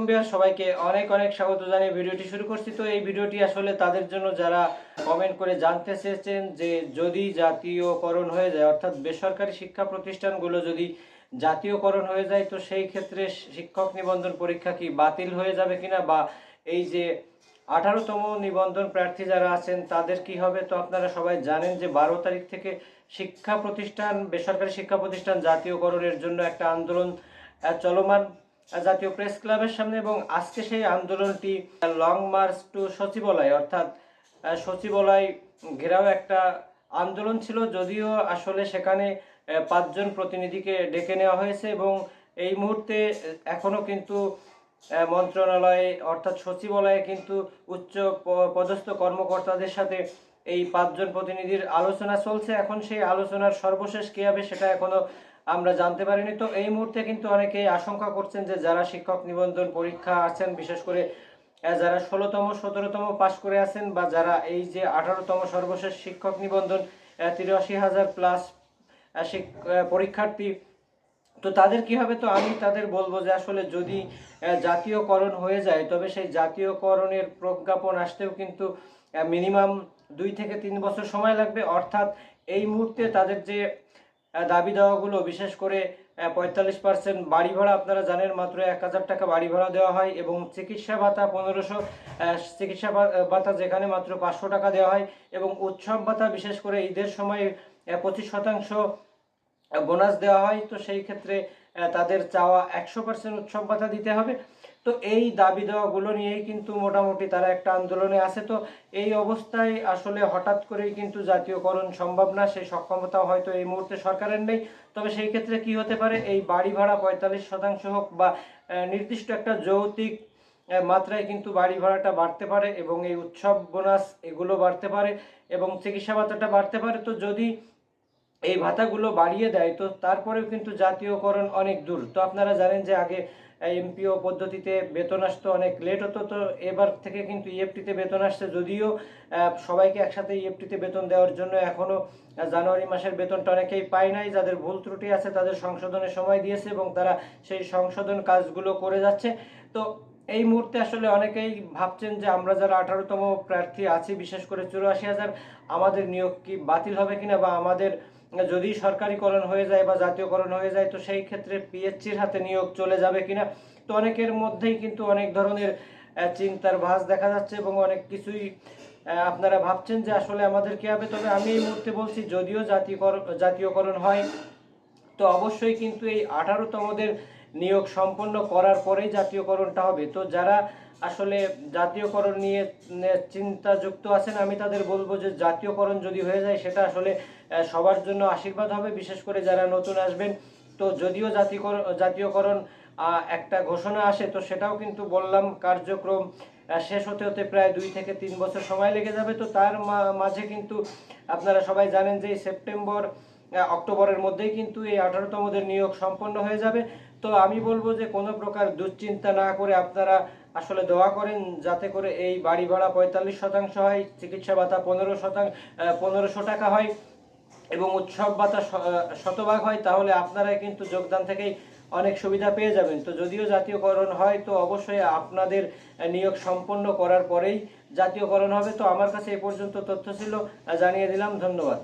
আলাইকুম বিহার সবাইকে অনেক অনেক স্বাগত জানিয়ে ভিডিওটি শুরু করছি। তো এই ভিডিওটি আসলে তাদের জন্য যারা কমেন্ট করে জানতে চেয়েছেন যে যদি জাতীয়করণ হয়ে যায়, অর্থাৎ বেসরকারি শিক্ষা প্রতিষ্ঠানগুলো যদি জাতীয়করণ হয়ে যায়, তো সেই ক্ষেত্রে শিক্ষক নিবন্ধন পরীক্ষা কি বাতিল হয়ে যাবে কিনা? বা এই যে আঠারোতম নিবন্ধন প্রার্থী যারা আছেন, তাদের কি হবে? তো আপনারা সবাই জানেন যে বারো তারিখ থেকে শিক্ষা প্রতিষ্ঠান, বেসরকারি শিক্ষা প্রতিষ্ঠান জাতীয়করণের জন্য একটা আন্দোলন চলমান। জাতীয় প্রেস ক্লাবের সামনে এবং আজকে সেই আন্দোলনটি লং মার্চ টু সচিবালয়, অর্থাৎ সচিবালয় ঘেরাও একটা আন্দোলন ছিল। যদিও আসলে সেখানে পাঁচজন প্রতিনিধিকে ডেকে নেওয়া হয়েছে এবং এই মুহূর্তে এখনও কিন্তু মন্ত্রণালয়ে, অর্থাৎ সচিবালয়ে কিন্তু উচ্চ পদস্থ কর্মকর্তাদের সাথে এই পাঁচজন প্রতিনিধির আলোচনা চলছে। এখন সেই আলোচনার সর্বশেষ কী হবে সেটা এখনও আমরা জানতে পারিনি। তো এই মুহূর্তে কিন্তু অনেকেই আশঙ্কা করছেন যে যারা শিক্ষক নিবন্ধন পরীক্ষা আছেন বিশেষ করে যারা ষোলোতম, সতেরোতম পাশ করে আছেন বা যারা এই যে আঠারোতম সর্বশেষ শিক্ষক নিবন্ধন তিরাশি হাজার প্লাস পরীক্ষার্থী, তো তাদের কি হবে? তো আমি তাদের বলব যে আসলে যদি জাতীয়করণ হয়ে যায়, তবে সেই জাতীয়করণের প্রজ্ঞাপন আসতেও কিন্তু মিনিমাম দুই থেকে তিন বছর সময় লাগবে। অর্থাৎ এই মুহূর্তে তাদের যে দাবি দেওয়াগুলো, বিশেষ করে পঁয়তাল্লিশ পার্সেন্ট বাড়ি ভাড়া আপনারা জানেন, মাত্র এক হাজার টাকা বাড়ি ভাড়া দেওয়া হয় এবং চিকিৎসা ভাতা পনেরোশো চিকিৎসা ভাতা যেখানে মাত্র পাঁচশো টাকা দেওয়া হয় এবং উৎসব ভাতা, বিশেষ করে ঈদের সময় পঁচিশ শতাংশ বোনাস দেওয়া হয়। তো সেই ক্ষেত্রে তাদের চাওয়া একশো পার্সেন্ট উৎসব ভাতা দিতে হবে। তো এই দাবি দেওয়াগুলো নিয়েই কিন্তু মোটামুটি তারা একটা আন্দোলনে আছে। তো এই অবস্থায় আসলে হঠাৎ করেই কিন্তু জাতীয়করণ সম্ভব না, সেই সক্ষমতা হয়তো এই মুহূর্তে সরকারের নেই। তবে সেই ক্ষেত্রে কি হতে পারে? এই বাড়ি ভাড়া পঁয়তাল্লিশ শতাংশ হোক বা নির্দিষ্ট একটা যৌতিক মাত্রায় কিন্তু বাড়ি ভাড়াটা বাড়তে পারে এবং এই উৎসব বোনাস এগুলো বাড়তে পারে এবং চিকিৎসা ভাতাটা বাড়তে পারে। তো যদি এই ভাতাগুলো বাড়িয়ে দেয়, তো তারপরেও কিন্তু জাতীয়করণ অনেক দূর। তো আপনারা জানেন যে আগে এমপিও পদ্ধতিতে বেতন আসতো, অনেক লেট হতো। তো এবার থেকে কিন্তু ইএফটিতে বেতন আসছে। যদিও সবাইকে একসাথে ইএফটিতে বেতন দেওয়ার জন্য এখনও জানুয়ারি মাসের বেতনটা অনেকেই পায় নাই। যাদের ভুল ত্রুটি আছে, তাদের সংশোধনের সময় দিয়েছে এবং তারা সেই সংশোধন কাজগুলো করে যাচ্ছে। তো এই মুহূর্তে আসলে অনেকেই ভাবছেন যে আমরা যারা আঠারোতম প্রার্থী আছি, বিশেষ করে চুরাশি হাজার, আমাদের নিয়োগ কি বাতিল হবে কিনা বা আমাদের যদি সরকারিকরণ হয়ে যায় বা জাতীয়করণ হয়ে যায়, তো সেই ক্ষেত্রে পিএইচসির হাতে নিয়োগ চলে যাবে কিনা? তো অনেকের মধ্যেই কিন্তু অনেক ধরনের চিন্তার ভাস দেখা যাচ্ছে এবং অনেক কিছুই আপনারা ভাবছেন যে আসলে আমাদের কি হবে। তবে আমি এই মুহূর্তে বলছি, যদিও জাতীয়করণ জাতীয়করণ হয়, তো অবশ্যই কিন্তু এই আঠারোতমদের নিয়োগ সম্পন্ন করার পরেই জাতীয়করণটা হবে। তো যারা আসলে জাতীয়করণ নিয়ে চিন্তাযুক্ত আছেন, আমি তাদের বলব যে জাতীয়করণ যদি হয়ে যায়, সেটা আসলে সবার জন্য আশীর্বাদ হবে, বিশেষ করে যারা নতুন আসবেন। তো যদিও জাতীয়করণ জাতীয়করণ একটা ঘোষণা আসে, তো সেটাও কিন্তু বললাম, কার্যক্রম শেষ হতে হতে প্রায় দুই থেকে তিন বছর সময় লেগে যাবে। তো তার মাঝে কিন্তু আপনারা সবাই জানেন যে সেপ্টেম্বর অক্টোবরের মধ্যেই কিন্তু এই আঠারোতমদের নিয়োগ সম্পন্ন হয়ে যাবে। তো আমি বলব যে কোনো প্রকার দুশ্চিন্তা না করে আপনারা আসলে দোয়া করেন যাতে করে এই বাড়ি ভাড়া পঁয়তাল্লিশ শতাংশ হয়, চিকিৎসা ভাতা পনেরো শতাংশ পনেরোশো টাকা হয় এবং উৎসব ভাতা শতভাগ হয়, তাহলে আপনারা কিন্তু যোগদান থেকেই অনেক সুবিধা পেয়ে যাবেন। তো যদিও জাতীয়করণ হয়, তো অবশ্যই আপনাদের নিয়োগ সম্পন্ন করার পরেই জাতীয়করণ হবে। তো আমার কাছে এ পর্যন্ত তথ্য ছিল জানিয়ে দিলাম, ধন্যবাদ।